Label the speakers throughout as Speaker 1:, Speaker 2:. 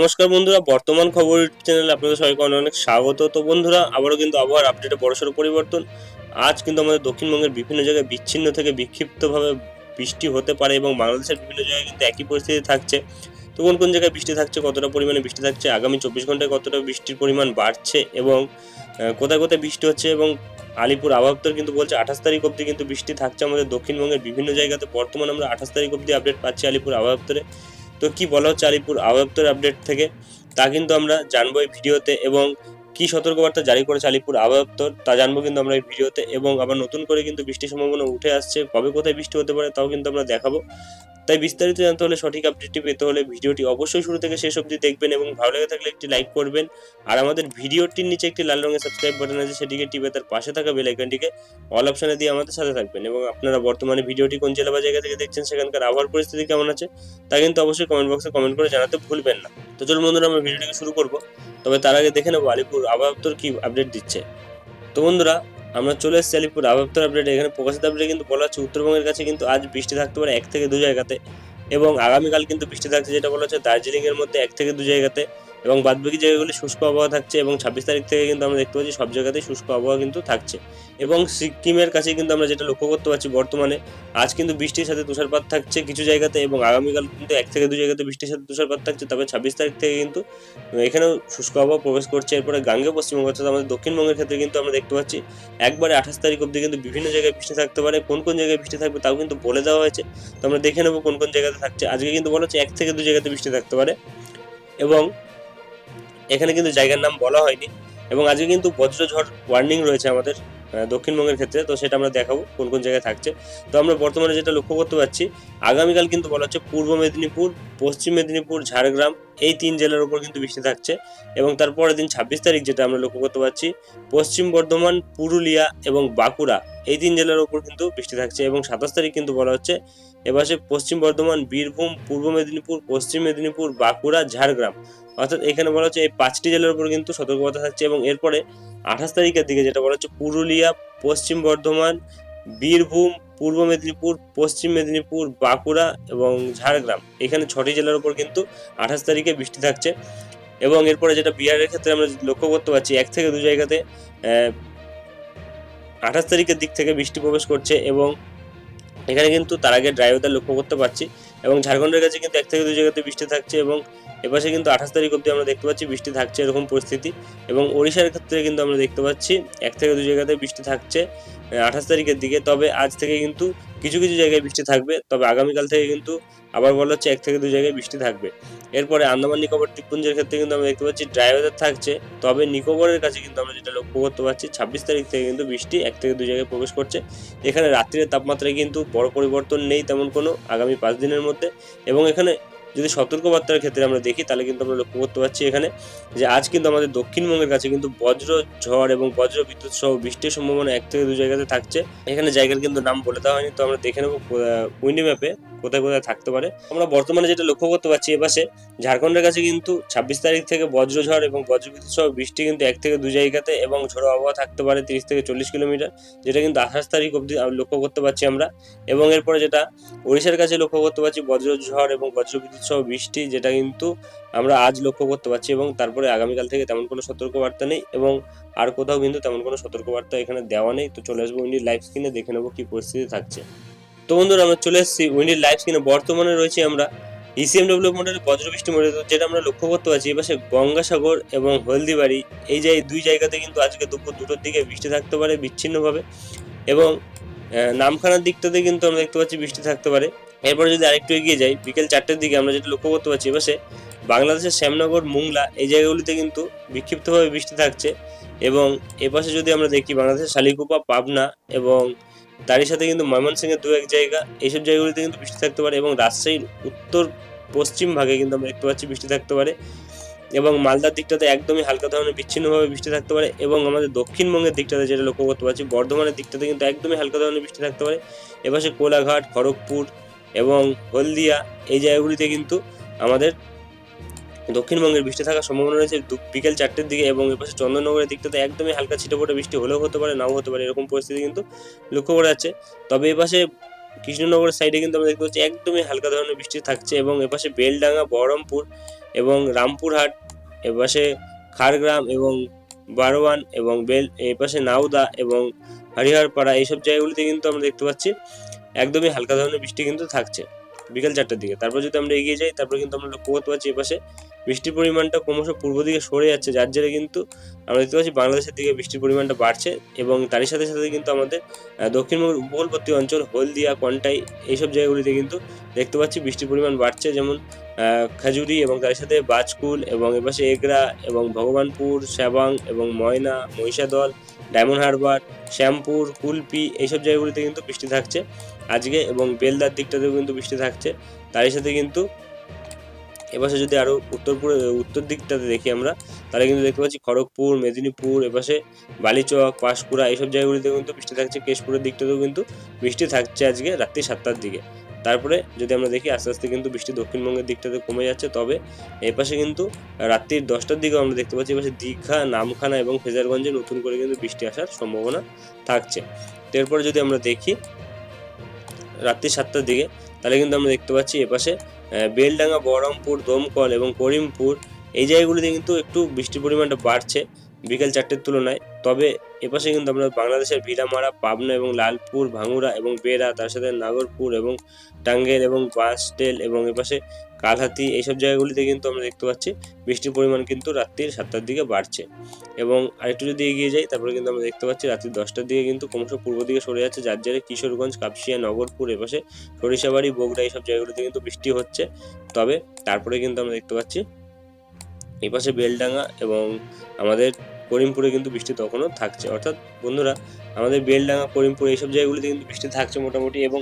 Speaker 1: নমস্কার বন্ধুরা, বর্তমান খবর চ্যানেলে আপনাদের সবাইকে অনেক অনেক স্বাগত। তো বন্ধুরা, আবারও কিন্তু আবহাওয়ার আপডেটে বড়সড় পরিবর্তন। আজ কিন্তু আমাদের দক্ষিণবঙ্গের বিভিন্ন জায়গায় বিচ্ছিন্ন থেকে বিক্ষিপ্তভাবে বৃষ্টি হতে পারে এবং বাংলাদেশের বিভিন্ন জায়গায় কিন্তু একই পরিস্থিতি থাকছে। তো কোন কোন জায়গায় বৃষ্টি থাকছে, কতটা পরিমাণে বৃষ্টি থাকছে, আগামী চব্বিশ ঘন্টায় কতটা বৃষ্টির পরিমাণ বাড়ছে এবং কোথায় কোথায় বৃষ্টি হচ্ছে এবং আলিপুর আবহাওয়া কিন্তু বলছে আঠাশ তারিখ অবধি কিন্তু বৃষ্টি থাকছে আমাদের দক্ষিণবঙ্গের বিভিন্ন জায়গাতে। বর্তমানে আমরা আঠাশ তারিখ অবধি আপডেট পাচ্ছি আলিপুর আবহাওয়া তো কি বলা হচ্ছে আলিপুর আবহাওয়া আপডেট থেকে? তা কিন্তু আমরা জানব এই ভিডিওতে এবং কি সতর্কবার্তা জারি করেছে আলিপুর আবহাওয়া তা জানব কিন্তু আমরা এই ভিডিওতে এবং আবার নতুন করে কিন্তু বৃষ্টির সম্ভাবনা উঠে আসছে। কবে কোথায় বৃষ্টি হতে পারে তাও কিন্তু আমরা দেখাবো। তাই বিস্তারিত জানতে হলে সঠিক আপডেটটি পেতে হলে ভিডিওটি অবশ্যই শুরু থেকে শেষ অবধি দেখবেন এবং ভালো লেগে থাকলে একটি লাইক করবেন। আর আমাদের ভিডিওটির নিচে একটি লাল রঙের সাবস্ক্রাইব বাটন আছে, সেটিকে টিপে তার পাশে থাকা বেল আইকনটিকে অল অপশনে দিয়ে আমাদের সাথে থাকবেন। এবং আপনারা বর্তমানে ভিডিওটি কোন জেলা বা জায়গা থেকে দেখছেন, সেখানকার আবহাওয়ার পরিস্থিতি কেমন আছে, তা কিন্তু অবশ্যই কমেন্ট বক্সে কমেন্ট করে জানাতে ভুলবেন না। তো চলুন বন্ধুরা, আমরা ভিডিওটিকে শুরু করব। তবে তার আগে দেখে নেব আলিপুর আবহাওয়া দপ্তর কি আপডেট দিচ্ছে। তো বন্ধুরা আমরা চলে এসেছি আলিপুর। আবহাওয়া আপডেট এখানে প্রকাশিত আপডেট কিন্তু বলা হচ্ছে, উত্তরবঙ্গের কাছে কিন্তু আজ বৃষ্টি থাকতে পারে এক থেকে দু জায়গাতে এবং আগামীকাল কিন্তু বৃষ্টি থাকছে, যেটা বলা হচ্ছে দার্জিলিংয়ের মধ্যে এক থেকে দু জায়গাতে। এবং বাদবাকি জায়গাগুলি শুষ্ক আবহাওয়া থাকছে এবং ছাব্বিশ তারিখ থেকে কিন্তু আমরা দেখতে পাচ্ছি সব জায়গাতেই শুষ্ক আবহাওয়া কিন্তু থাকছে। এবং সিকিমের কাছে কিন্তু আমরা যেটা লক্ষ্য করতে পারছি বর্তমানে, আজ কিন্তু বৃষ্টির সাথে তুষারপাত থাকছে কিছু জায়গাতে এবং আগামীকাল কিন্তু এক থেকে দু জায়গাতে বৃষ্টির সাথে তুষারপাত থাকছে। তবে ছাব্বিশ তারিখ থেকে কিন্তু এখানেও শুষ্ক আবহাওয়া প্রবেশ করছে। এরপরে গাঙ্গেয় পশ্চিমবঙ্গ অর্থাৎ আমাদের দক্ষিণবঙ্গের ক্ষেত্রে কিন্তু আমরা দেখতে পাচ্ছি, একবারে আঠাশ তারিখ অবধি কিন্তু বিভিন্ন জায়গায় বৃষ্টি থাকতে পারে। কোন কোন জায়গায় বৃষ্টি থাকবে তাও কিন্তু বলে দেওয়া হয়েছে। তো আমরা দেখে নেব কোন কোন জায়গাতে থাকছে। আজকে কিন্তু বলা হচ্ছে এক থেকে দু জায়গাতে বৃষ্টি থাকতে পারে। এবং এখানে কিন্তু জায়গার নাম বলা হয়নি। এবং আজকে কিন্তু বজ্রঝড় ওয়ার্নিং রয়েছে আমাদের দক্ষিণবঙ্গের ক্ষেত্রে। তো সেটা আমরা দেখাবো কোন কোন জায়গায় থাকছে। তো আমরা বর্তমানে যেটা লক্ষ্য করতে পারছি, আগামীকাল কিন্তু বলা হচ্ছে পূর্ব মেদিনীপুর, পশ্চিম মেদিনীপুর, ঝাড়গ্রাম এই তিন জেলার উপর কিন্তু বৃষ্টি থাকছে। এবং তারপরের দিন ছাব্বিশ তারিখ যেটা আমরা লক্ষ্য করতে পারছি, পশ্চিম বর্ধমান, পুরুলিয়া এবং বাঁকুড়া এই তিন জেলার উপর কিন্তু বৃষ্টি থাকছে। এবং সাতাশ তারিখ কিন্তু বলা হচ্ছে এপাশে পশ্চিম বর্ধমান, বীরভূম, পূর্ব মেদিনীপুর, পশ্চিম মেদিনীপুর, বাঁকুড়া, ঝাড়গ্রাম। অর্থাৎ এখানে বলা হচ্ছে এই পাঁচটি জেলার উপর কিন্তু সতর্কতা থাকছে এবং এরপরে আঠাশ তারিখের দিকে যেটা বলা হচ্ছে পুরুলিয়া, পশ্চিম বর্ধমান, বীরভূম, পূর্ব মেদিনীপুর, পশ্চিম মেদিনীপুর, বাঁকুড়া এবং ঝাড়গ্রাম। এখানে ছটি জেলার উপর কিন্তু আঠাশ তারিখে বৃষ্টি থাকছে এবং এরপরে যেটা বিহারের ক্ষেত্রে আমরা লক্ষ্য করতে পারছি, এক থেকে দু জায়গাতে আঠাশ তারিখের দিক থেকে বৃষ্টি প্রবেশ করছে এবং এখানে কিন্তু তার আগে ড্রাই ওয়েদার লক্ষ্য করতে পারছি এবং ঝাড়খণ্ডের কাছে কিন্তু এক থেকে দুই জায়গাতে বৃষ্টি থাকছে এবং এপাশে কিন্তু আঠাশ তারিখ অব্দি আমরা দেখতে পাচ্ছি বৃষ্টি থাকছে এরকম পরিস্থিতি এবং ওড়িশার ক্ষেত্রে কিন্তু আমরা দেখতে পাচ্ছি এক থেকে দুই জায়গাতে বৃষ্টি থাকছে আঠাশ তারিখের দিকে। তবে আজ থেকে কিন্তু কিছু কিছু জায়গায় বৃষ্টি থাকবে। তবে আগামীকাল থেকে কিন্তু আবার বলা হচ্ছে এক থেকে দু জায়গায় বৃষ্টি থাকবে। এরপরে আন্দামান, নিকোবর দ্বীপপুঞ্জের ক্ষেত্রে কিন্তু আমরা দেখতে পাচ্ছি ড্রাই ওয়েদার থাকছে। তবে নিকোবরের কাছে কিন্তু আমরা যেটা লক্ষ্য করতে পারছি, ছাব্বিশ তারিখ থেকে কিন্তু বৃষ্টি এক থেকে দু জায়গায় প্রবেশ করছে। এখানে রাত্রির তাপমাত্রায় কিন্তু বড় পরিবর্তন নেই তেমন কোনো আগামী পাঁচ দিনের মধ্যে। এবং এখানে যদি সতর্কবার্তার ক্ষেত্রে আমরা দেখি, তাহলে কিন্তু আমরা লক্ষ্য করতে পারছি এখানে যে আজ কিন্তু আমাদের দক্ষিণবঙ্গের কাছে কিন্তু বজ্র ঝড় এবং বজ্র বিদ্যুৎ সহ বৃষ্টির সম্ভাবনা এক থেকে দু জায়গাতে থাকছে। এখানে জায়গার কিন্তু নাম বলে দেওয়া হয়নি, তো আমরা দেখে নেব উইন্ডি ম্যাপে কোথায় কোথায় থাকতে পারে। আমরা বর্তমানে যেটা লক্ষ্য করতে পারছি এপাশে ঝাড়খণ্ডের কাছে কিন্তু ছাব্বিশ তারিখ থেকে বজ্রঝড় এবং বজ্রবিদ্যুৎ সহ বৃষ্টি কিন্তু এক থেকে দু জায়গাতে এবং ঝড়ো আবহাওয়া থাকতে পারে তিরিশ থেকে চল্লিশ কিলোমিটার, যেটা কিন্তু আঠাশ তারিখ অবধি লক্ষ্য করতে পারছি আমরা। এবং এরপরে যেটা ওড়িশার কাছে লক্ষ্য করতে পারছি বজ্রঝড় এবং বজ্রবিদ্যুৎ সহ বৃষ্টি যেটা কিন্তু আমরা আজ লক্ষ্য করতে পারছি এবং তারপরে আগামীকাল থেকে তেমন কোনো সতর্কবার্তা নেই এবং আর কোথাও কিন্তু তেমন কোনো সতর্কবার্তা এখানে দেওয়া নেই। তো চলে আসব উইন্ডির লাইভ স্ক্রিনে দেখে নেব কি পরিস্থিতি থাকছে। তো বন্ধুরা, আমরা চলে এসেছি উইন্ডির লাইভ স্ক্রিনে বর্তমানে রয়েছে আমরা E ইসিএমডব্লিউ মডেলের বজ্রবৃষ্টি মডেল যেটা আমরা লক্ষ্য করতে পারছি এপাশে গঙ্গাসাগর এবং হলদিবাড়ি, এই যে দুই জায়গাতে কিন্তু আজকে দুপুর দুটোর দিকে বৃষ্টি থাকতে পারে বিচ্ছিন্নভাবে এবং নামখানার দিকটাতে কিন্তু আমরা দেখতে পাচ্ছি বৃষ্টি থাকতে পারে। এরপরে যদি আরেকটু এগিয়ে যাই, বিকেল চারটের দিকে আমরা যেটা লক্ষ্য করতে পারছি এপাশে বাংলাদেশের শ্যামনগর, মুংলা এই জায়গাগুলিতে কিন্তু বিক্ষিপ্তভাবে বৃষ্টি থাকছে এবং এপাশে যদি আমরা দেখি বাংলাদেশের শালিকুপা, পাবনা এবং তারই সাথে কিন্তু ময়মনসিংহের দু এক জায়গা, এইসব জায়গাগুলিতে কিন্তু বৃষ্টি থাকতে পারে এবং রাজশাহীর উত্তর পশ্চিম ভাগে কিন্তু আমরা দেখতে পাচ্ছি বৃষ্টি থাকতে পারে এবং মালদার দিকটাতে একদমই হালকা ধরনের বিচ্ছিন্নভাবে বৃষ্টি থাকতে পারে এবং আমাদের দক্ষিণবঙ্গের দিকটাতে যেটা লক্ষ্য করতে পারছি, বর্ধমানের দিকটাতে কিন্তু একদমই হালকা ধরনের বৃষ্টি থাকতে পারে। এপাশে কোলাঘাট, খড়গপুর এবং হলদিয়া, এই জায়গাগুলিতে কিন্তু আমাদের দক্ষিণবঙ্গের বৃষ্টি থাকার সম্ভাবনা রয়েছে। বিকেল চারটের দিকে এবং এপাশে চন্দননগরের দিকটাতে একদমই হালকা ছিটেফোঁটা বৃষ্টি হলেও হতে পারে, নাও হতে পারে, এরকম পরিস্থিতি কিন্তু লক্ষ্য করা যাচ্ছে। তবে এপাশে কৃষ্ণনগরের সাইডে কিন্তু আমরা দেখতে পাচ্ছি একদমই হালকা ধরনের বৃষ্টি থাকছে এবং এপাশে বেলডাঙ্গা, বহরমপুর এবং রামপুরহাট এপাশে খাড়গ্রাম এবং বারোয়ান এবং বেল এপাশে নাউদা এবং হরিহরপাড়া, এইসব জায়গাগুলিতে কিন্তু আমরা দেখতে পাচ্ছি একদমই হালকা ধরনের বৃষ্টি কিন্তু থাকছে। বিকেল চারটার দিকে। তারপর যদি আমরা এগিয়ে যাই, তারপর কিন্তু আমরা লক্ষ্য করতে পারছি এপাশে বৃষ্টির পরিমাণটা ক্রমশ পূর্ব দিকে সরে যাচ্ছে, যার জেরে কিন্তু আমরা দেখতে পাচ্ছি বাংলাদেশের দিকে বৃষ্টির পরিমাণটা বাড়ছে এবং তারই সাথে সাথে কিন্তু আমাদের দক্ষিণবঙ্গের উপকূলবর্তী অঞ্চল, হলদিয়া কন্টাই এইসব জায়গাগুলিতে কিন্তু দেখতে পাচ্ছি বৃষ্টির পরিমাণ বাড়ছে। যেমন খাজুরি এবং তার সাথে বাজকুল এবং এপাশে এগরা এবং ভগবানপুর, শ্যাবাং এবং ময়না, মহিষাদল, ডায়মন্ড হারবার, শ্যামপুর, কুলপি এইসব জায়গাগুলিতে কিন্তু বৃষ্টি থাকছে। আজকে এবং বেলদার দিকটাতেও কিন্তু বৃষ্টি থাকছে। তারই সাথে কিন্তু এপাশে যদি আরও উত্তরপুরে উত্তর দিকটাতে দেখি আমরা, তাহলে কিন্তু দেখতে পাচ্ছি খড়গপুর, মেদিনীপুর, এপাশে বালিচক, পাঁশকুড়া, এইসব জায়গাগুলিতে কিন্তু বৃষ্টি থাকছে। কেশপুরের দিকটাতেও কিন্তু বৃষ্টি থাকছে আজকে রাত্রি সাতটার দিকে। তারপরে যদি আমরা দেখি আস্তে আস্তে কিন্তু বৃষ্টি দক্ষিণবঙ্গের দিকটাতে কমে যাচ্ছে, তবে এপাশে কিন্তু রাত্রির দশটার দিকে আমরা দেখতে পাচ্ছি এপাশে দীঘা, নামখানা এবং ফেজারগঞ্জে নতুন করে কিন্তু বৃষ্টি আসার সম্ভাবনা থাকছে। এরপরে যদি আমরা দেখি রাত্রি সাতটার দিকে, তাহলে কিন্তু আমরা দেখতে পাচ্ছি এপাশে বেলডাঙ্গা, বহরমপুর, দমকল এবং করিমপুর, এই জায়গাগুলিতে কিন্তু একটু বৃষ্টির পরিমাণটা বাড়ছে বিকেল চারটের তুলনায়। তবে এপাশে কিন্তু আমরা বাংলাদেশের ভিড়ামারা পাবনা এবং লালপুর, ভাঙুরা এবং বেড়া, তার সাথে নাগরপুর এবং টাঙ্গেল এবং বাসটেল এবং এপাশে কালহাতি এইসব জায়গাগুলিতে কিন্তু আমরা দেখতে পাচ্ছি বৃষ্টির পরিমাণ কিন্তু রাত্রির সাতটার দিকে বাড়ছে। এবং আরেকটু যদি এগিয়ে যাই, তারপরে কিন্তু আমরা দেখতে পাচ্ছি রাত্রি দশটার দিকে কিন্তু ক্রমশ পূর্ব দিকে সরে যাচ্ছে, যার জেরে কিশোরগঞ্জ, কাপসিয়া, নগরপুর, এপাশে সরিষাবাড়ি, বগুড়া এইসব জায়গাগুলিতে কিন্তু বৃষ্টি হচ্ছে। তবে তারপরে কিন্তু আমরা দেখতে পাচ্ছি এপাশে বেলডাঙ্গা এবং আমাদের করিমপুরে কিন্তু বৃষ্টি তখনও থাকছে। অর্থাৎ বন্ধুরা, আমাদের বেলডাঙ্গা, করিমপুর এইসব জায়গাগুলিতে কিন্তু বৃষ্টি থাকছে মোটামুটি এবং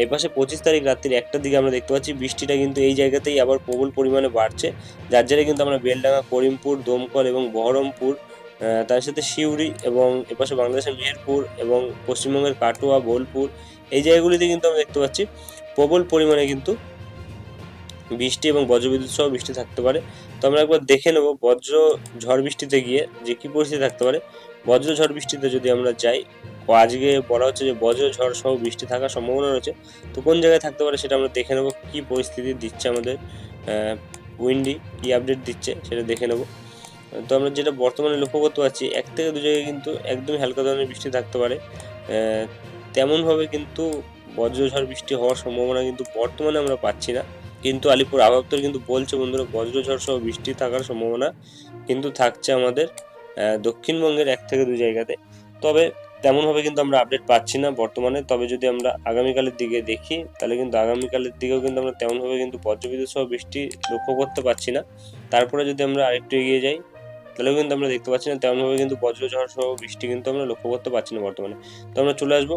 Speaker 1: এই পাশে পঁচিশ তারিখ রাত্রির একটার দিকে আমরা দেখতে পাচ্ছি বৃষ্টিটা কিন্তু এই জায়গাতেই আবার প্রবল পরিমাণে বাড়ছে। যার জেরে কিন্তু আমরা বেলডাঙ্গা, করিমপুর, দমকল এবং বহরমপুর তার সাথে সিউড়ি এবং এপাশে বাংলাদেশের মেহেরপুর এবং পশ্চিমবঙ্গের কাটোয়া, বোলপুর এই জায়গাগুলিতে কিন্তু আমরা দেখতে পাচ্ছি প্রবল পরিমাণে কিন্তু বৃষ্টি এবং বজ্রবিদ্যুৎ সহ বৃষ্টি থাকতে পারে। তো আমরা একবার দেখে নেব বজ্র ঝড় বৃষ্টিতে গিয়ে যে কী পরিস্থিতি থাকতে পারে। বজ্র ঝড় বৃষ্টিতে যদি আমরা যাই আজকে বলা হচ্ছে যে বজ্র ঝড় সহ বৃষ্টি থাকার সম্ভাবনা রয়েছে। তো কোন জায়গায় থাকতে পারে সেটা আমরা দেখে নেব, কী পরিস্থিতি দিচ্ছে আমাদের উইন্ডি, কী আপডেট দিচ্ছে সেটা দেখে নেব। তো আমরা যেটা বর্তমানে লক্ষ্য করতে পারছি, এক থেকে দু জায়গায় কিন্তু একদমই হালকা ধরনের বৃষ্টি থাকতে পারে। তেমনভাবে কিন্তু বজ্রঝড় বৃষ্টি হওয়ার সম্ভাবনা কিন্তু বর্তমানে আমরা পাচ্ছি না। কিন্তু আলিপুর আবহাওয়া কিন্তু বলছে বন্ধুরা, বজ্রঝড় সহ বৃষ্টি থাকার সম্ভাবনা কিন্তু থাকছে আমাদের দক্ষিণবঙ্গের এক থেকে দুই জায়গাতে। তবে তেমনভাবে কিন্তু আমরা আপডেট পাচ্ছি না বর্তমানে। তবে যদি আমরা আগামীকালের দিকে দেখি, তাহলে কিন্তু আগামীকালের দিকেও কিন্তু আমরা তেমনভাবে কিন্তু বজ্রবিদ্যুৎ সহ বৃষ্টি লক্ষ্য করতে পারছি না। তারপরে যদি আমরা আরেকটু এগিয়ে যাই, তাহলেও কিন্তু আমরা দেখতে পাচ্ছি না তেমনভাবে কিন্তু বজ্রঝড় সহ বৃষ্টি কিন্তু আমরা লক্ষ্য করতে পারছি না বর্তমানে। তো আমরা চলে আসব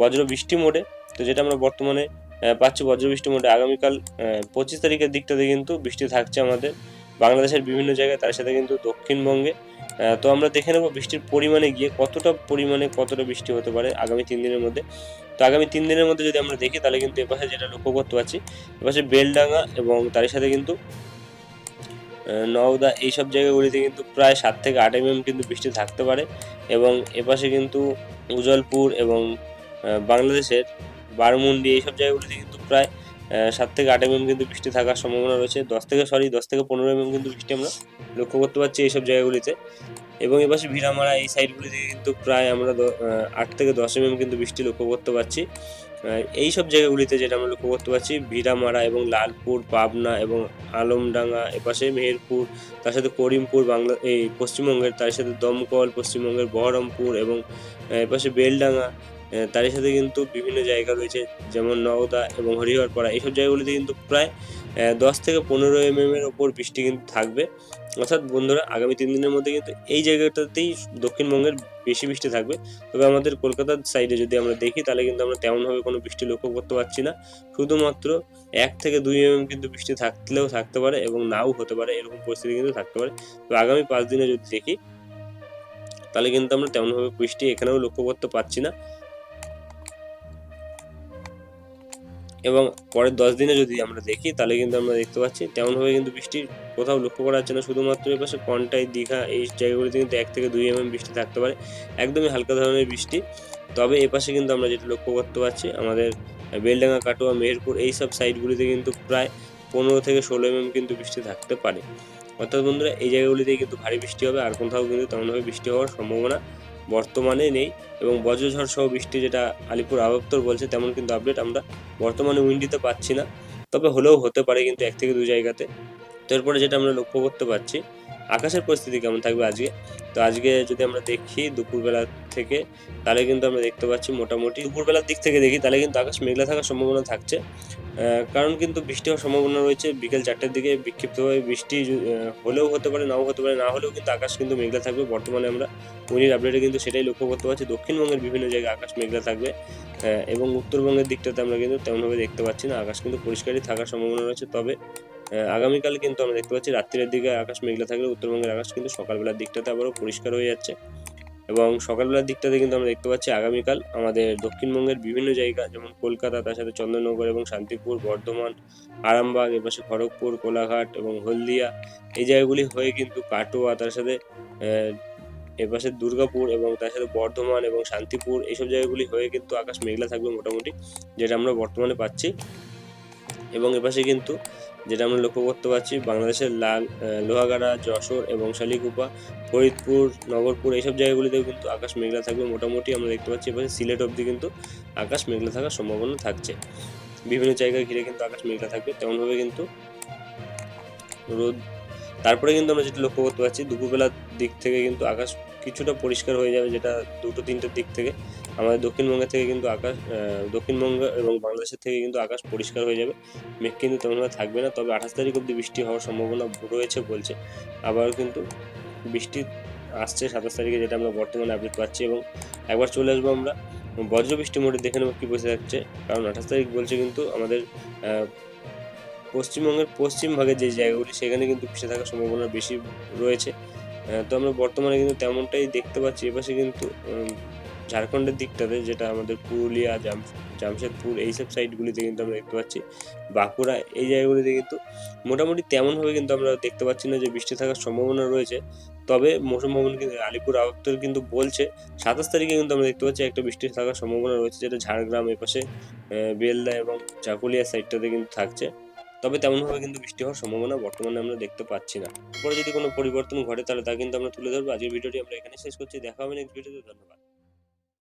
Speaker 1: বজ্র বৃষ্টি মোডে। তো যেটা আমরা বর্তমানে পাচ্ছি বজ্র বৃষ্টি মোডে আগামীকাল পঁচিশ তারিখের দিকটাতে কিন্তু বৃষ্টি থাকছে আমাদের। বাংলাদেশের বিভিন্ন জায়গায় তার সাথে কিন্তু দক্ষিণবঙ্গে। তো আমরা দেখে নেব বৃষ্টির পরিমাণে গিয়ে কতটা পরিমাণে কতটা বৃষ্টি হতে পারে আগামী তিন দিনের মধ্যে। তো আগামী তিন দিনের মধ্যে যদি আমরা দেখি, তাহলে কিন্তু এপাশে যেটা লক্ষ্য করতে পারছি, এপাশে বেলডাঙ্গা এবং তার সাথে কিন্তু নওদা এইসব জায়গাগুলিতে কিন্তু প্রায় সাত থেকে আট এমএম কিন্তু বৃষ্টি থাকতে পারে। এবং এপাশে কিন্তু উজলপুর এবং বাংলাদেশের বারমুন্ডি, এইসব জায়গাগুলিতে কিন্তু প্রায় সাত থেকে আট এমএম কিন্তু বৃষ্টি থাকার সম্ভাবনা রয়েছে। দশ থেকে সরি দশ থেকে পনেরো এমএম কিন্তু বৃষ্টি আমরা লক্ষ্য করতে পারছি এইসব জায়গাগুলিতে। এবং এপাশে ভিড়ামারা, এই সাইডগুলিতে কিন্তু প্রায় আমরা আট থেকে দশ এমএম কিন্তু বৃষ্টি লক্ষ্য করতে পারছি। এই সব জায়গাগুলিতে যেটা আমরা লক্ষ্য করতে পারছি, ভিড়ামারা এবং লালপুর, পাবনা এবং আলমডাঙ্গা, এপাশে মেহেরপুর, তার সাথে করিমপুর, বাংলা, এই পশ্চিমবঙ্গের, তার সাথে দমকল, পশ্চিমবঙ্গের বহরমপুর এবং এপাশে বেলডাঙ্গা তারই সাথে কিন্তু বিভিন্ন জায়গা রয়েছে, যেমন নওদা এবং হরিহরপাড়া। এইসব জায়গাগুলিতে কিন্তু প্রায় দশ থেকে পনেরো এমএম এর ওপর বৃষ্টি কিন্তু থাকবে। অর্থাৎ বন্ধুরা, আগামী তিন দিনের মধ্যে কিন্তু এই জায়গাটাতেই দক্ষিণবঙ্গের বেশি বৃষ্টি থাকবে। তবে আমাদের কলকাতার সাইডে যদি আমরা দেখি, তাহলে কিন্তু আমরা তেমনভাবে কোনো বৃষ্টি লক্ষ্য করতে পারছি না। শুধুমাত্র এক থেকে দুই এমএম কিন্তু বৃষ্টি থাকলেও থাকতে পারে এবং নাও হতে পারে, এরকম পরিস্থিতি কিন্তু থাকতে পারে। তো আগামী পাঁচ দিনে যদি দেখি, তাহলে কিন্তু আমরা তেমনভাবে বৃষ্টি এখানেও লক্ষ্য করতে পারছি না। এবং পরের দশ দিনে যদি আমরা দেখি, তাহলে কিন্তু আমরা দেখতে পাচ্ছি তেমনভাবে কিন্তু বৃষ্টি কোথাও লক্ষ্য করা যাচ্ছে না। শুধুমাত্র এই পাশে কন্টাই দীঘা, এই জায়গাগুলিতে কিন্তু এক থেকে দুই এমএম বৃষ্টি থাকতে পারে। একদমই হালকা ধরনের বৃষ্টি। তবে এ পাশে কিন্তু আমরা যেটা লক্ষ্য করতে পারছি, আমাদের বেলডাঙ্গা, কাটোয়া, মেহেরপুর, এই সব সাইডগুলিতে কিন্তু প্রায় পনেরো থেকে ষোলো এমএম কিন্তু বৃষ্টি থাকতে পারে। অর্থাৎ বন্ধুরা, এই জায়গাগুলিতে কিন্তু ভারী বৃষ্টি হবে, আর কোথাও কিন্তু তেমনভাবে বৃষ্টি হওয়ার সম্ভাবনা বর্তমানে নেই এবং বজ্রঝড় সহ বৃষ্টি যেটা আলিপুর আবহাওয়া বলছে, তেমন কিন্তু আপডেট আমরা বর্তমানে উইন্ডিতে পাচ্ছি না। তবে হলেও হতে পারে কিন্তু এক থেকে দু জায়গাতে। তো এরপরে যেটা আমরা লক্ষ্য করতে পারছি, আকাশের পরিস্থিতি কেমন থাকবে আজকে? তো আজকে যদি আমরা দেখি, দুপুরবেলা থেকে, তাহলে কিন্তু আমরা দেখতে পাচ্ছি মোটামুটি। দুপুরবেলার দিক থেকে দেখি, তাহলে কিন্তু আকাশ মেঘলা থাকার সম্ভাবনা থাকছে। কারণ কিন্তু বৃষ্টি হওয়ার সম্ভাবনা রয়েছে। বিকেল চারটের দিকে বিক্ষিপ্তভাবে বৃষ্টি হলেও হতে পারে, নাও হতে পারে, না হলেও কিন্তু আকাশ কিন্তু মেঘলা থাকবে। বর্তমানে আমরা উনির আপডেটে কিন্তু সেটাই লক্ষ্য করতে পারছি। দক্ষিণবঙ্গের বিভিন্ন জায়গায় আকাশ মেঘলা থাকবে এবং উত্তরবঙ্গের দিকটাতে আমরা কিন্তু তেমনভাবে দেখতে পাচ্ছি না। আকাশ কিন্তু পরিষ্কারই থাকার সম্ভাবনা রয়েছে। তবে আগামীকাল কিন্তু আমরা দেখতে পাচ্ছি, রাত্রের দিকে আকাশ মেঘলা থাকলে উত্তরবঙ্গের আকাশ কিন্তু সকালবেলার দিকটাতে আবারও পরিষ্কার হয়ে যাচ্ছে। এবং সকালবেলার দিকটাতে কিন্তু আমরা দেখতে পাচ্ছি আগামীকাল আমাদের দক্ষিণবঙ্গের বিভিন্ন জায়গা, যেমন কলকাতা, তার সাথে চন্দননগর এবং শান্তিপুর, বর্ধমান, আরামবাগ, এপাশে খড়গপুর, কোলাঘাট এবং হলদিয়া। এই জায়গাগুলি হয়ে কিন্তু কাটোয়া, তার সাথে এপাশে দুর্গাপুর এবং তার সাথে বর্ধমান এবং শান্তিপুর, এইসব জায়গাগুলি হয়ে কিন্তু আকাশ মেঘলা থাকবে মোটামুটি, যেটা আমরা বর্তমানে পাচ্ছি। এবং এপাশে কিন্তু যেটা আমরা লক্ষ্য করতে পারছি, বাংলাদেশের লাল লোহাগাড়া, যশোর এবং শালিকুপা, ফরিদপুর, নগরপুর এইসব জায়গাগুলিতেও কিন্তু আকাশ মেঘলা থাকবে। মোটামুটি আমরা দেখতে পাচ্ছি এপাশে সিলেট অবধি কিন্তু আকাশ মেঘলা থাকার সম্ভাবনা থাকছে। বিভিন্ন জায়গায় ঘিরে কিন্তু আকাশ মেঘলা থাকবে। তেমনভাবে কিন্তু রোদ তারপরে কিন্তু আমরা যেটা লক্ষ্য করতে পারছি, দুপুরবেলার দিক থেকে কিন্তু আকাশ কিছুটা পরিষ্কার হয়ে যাবে যেটা দুটো তিনটের দিক থেকে। আমাদের দক্ষিণবঙ্গের থেকে কিন্তু আকাশ দক্ষিণবঙ্গ এবং বাংলাদেশের থেকে কিন্তু আকাশ পরিষ্কার হয়ে যাবে। মেঘ কিন্তু তেমনভাবে থাকবে না, তবে আঠাশ তারিখ অব্দি বৃষ্টি হওয়ার সম্ভাবনা রয়েছে বলছে। আবার কিন্তু বৃষ্টি আসছে সাতাশ তারিখে, যেটা আমরা বর্তমানে আপডেট পাচ্ছি এবং একবার চলে আসব আমরা। বজ্র বৃষ্টি মোডে দেখে নেব কী বসে যাচ্ছে, কারণ আঠাশ তারিখ বলছে কিন্তু আমাদের পশ্চিমবঙ্গের পশ্চিম ভাগে যে জায়গাগুলি, সেখানে কিন্তু পিছিয়ে থাকার সম্ভাবনা বেশি রয়েছে। তো আমরা বর্তমানে কিন্তু তেমনটাই দেখতে পাচ্ছি। এপাশে কিন্তু ঝাড়খণ্ডের দিকটাতে, যেটা আমাদের পুরুলিয়া জাম জামশেদপুর এইসব সাইডগুলিতে কিন্তু আমরা দেখতে পাচ্ছি। বাঁকুড়া, এই জায়গাগুলিতে কিন্তু মোটামুটি তেমনভাবে কিন্তু আমরা দেখতে পাচ্ছি না যে বৃষ্টি থাকার সম্ভাবনা রয়েছে। তবে মৌসুম ভবন কিন্তু, আলিপুর আবহাওয়া কিন্তু বলছে, সাতাশ তারিখে কিন্তু আমরা দেখতে পাচ্ছি একটা বৃষ্টি থাকার সম্ভাবনা রয়েছে, যেটা ঝাড়গ্রাম এপাশে বেলদা এবং চাকুলিয়া সাইডটাতে কিন্তু থাকছে। তবে তেমনভাবে কিন্তু বৃষ্টি হওয়ার সম্ভাবনা বর্তমানে আমরা দেখতে পাচ্ছি না। পরে যদি কোনো পরিবর্তন ঘটে, তাহলে তা কিন্তু আমরা তুলে ধরবো। আজকের ভিডিওটি আমরা এখানে শেষ করছি। দেখা হবে নেক্সট ভিডিওতে ধন্যবাদ।